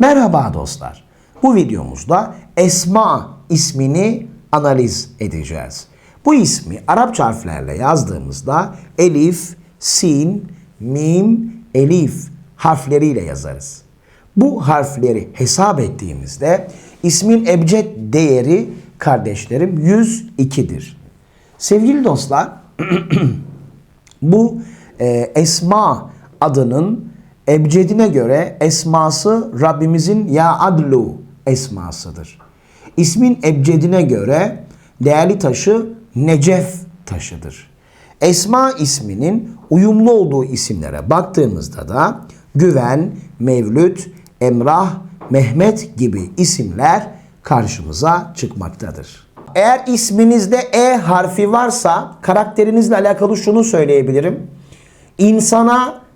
Merhaba dostlar. Bu videomuzda Esma ismini analiz edeceğiz. Bu ismi Arapça harflerle yazdığımızda elif, sin, mim, elif harfleriyle yazarız. Bu harfleri hesap ettiğimizde ismin ebced değeri kardeşlerim 102'dir. Sevgili dostlar, bu e, Esma adının ebcedine göre esması Rabbimizin Ya Adlu esmasıdır. İsmin ebcedine göre değerli taşı Necef taşıdır. Esma isminin uyumlu olduğu isimlere baktığımızda da Güven, Mevlüt, Emrah, Mehmet gibi isimler karşımıza çıkmaktadır. Eğer isminizde E harfi varsa karakterinizle alakalı şunu söyleyebilirim. İnsana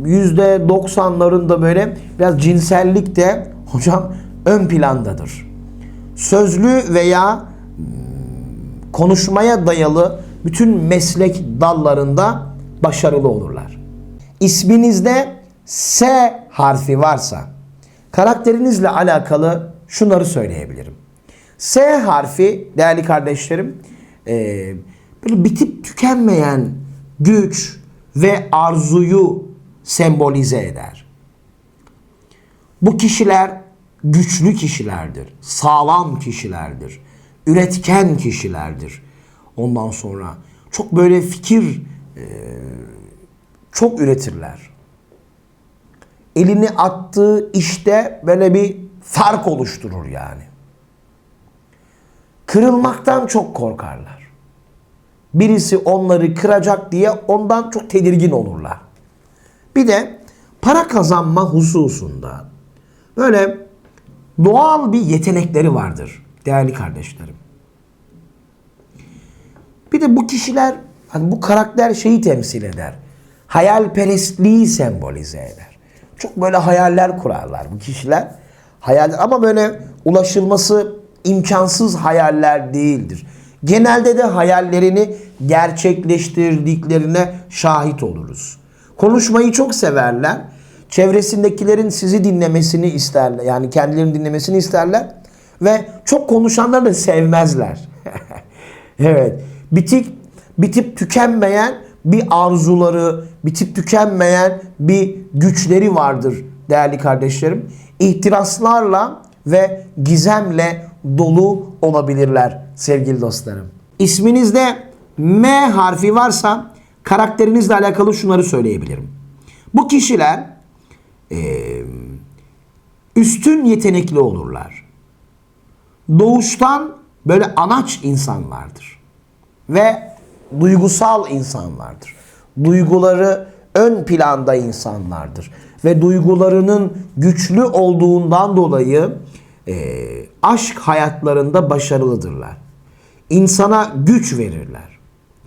%90'larında böyle biraz cinsellik de hocam ön plandadır. Sözlü veya hmm, konuşmaya dayalı bütün meslek dallarında başarılı olurlar. İsminizde S harfi varsa karakterinizle alakalı şunları söyleyebilirim. S harfi değerli kardeşlerim e, böyle bitip tükenmeyen güç ve arzuyu sembolize eder. Bu kişiler güçlü kişilerdir, sağlam kişilerdir, üretken kişilerdir. Ondan sonra çok böyle fikir e, çok üretirler. Elini attığı işte böyle bir fark oluşturur yani. Kırılmaktan çok korkarlar. Birisi onları kıracak diye ondan çok tedirgin olurlar. Bir de para kazanma hususunda böyle doğal bir yetenekleri vardır değerli kardeşlerim. Bir de bu kişiler hani bu karakter şeyi temsil eder. Hayalperestliği sembolize eder. Çok böyle hayaller kurarlar bu kişiler. Hayaller ama böyle ulaşılması imkansız hayaller değildir. Genelde de hayallerini gerçekleştirdiklerine şahit oluruz. Konuşmayı çok severler. Çevresindekilerin sizi dinlemesini isterler. Yani kendilerini dinlemesini isterler. Ve çok konuşanları da sevmezler. evet. Bitik, bitip tükenmeyen bir arzuları, bitip tükenmeyen bir güçleri vardır değerli kardeşlerim. İhtiraslarla ve gizemle dolu olabilirler sevgili dostlarım. İsminizde M harfi varsa karakterinizle alakalı şunları söyleyebilirim. Bu kişiler e, üstün yetenekli olurlar. Doğuştan böyle anaç insanlardır. Ve duygusal insanlardır. Duyguları ön planda insanlardır. Ve duygularının güçlü olduğundan dolayı e, aşk hayatlarında başarılıdırlar. İnsana güç verirler.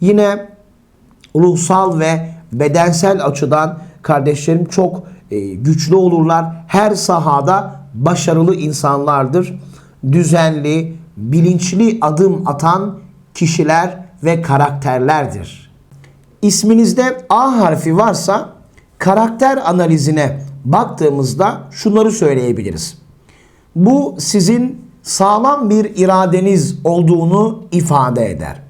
Yine ruhsal ve bedensel açıdan kardeşlerim çok e, güçlü olurlar. Her sahada başarılı insanlardır. Düzenli, bilinçli adım atan kişiler ve karakterlerdir. İsminizde A harfi varsa karakter analizine baktığımızda şunları söyleyebiliriz. Bu sizin sağlam bir iradeniz olduğunu ifade eder.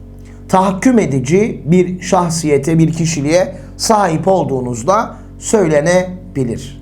Tahakküm edici bir şahsiyete, bir kişiliğe sahip olduğunuzda söylenebilir.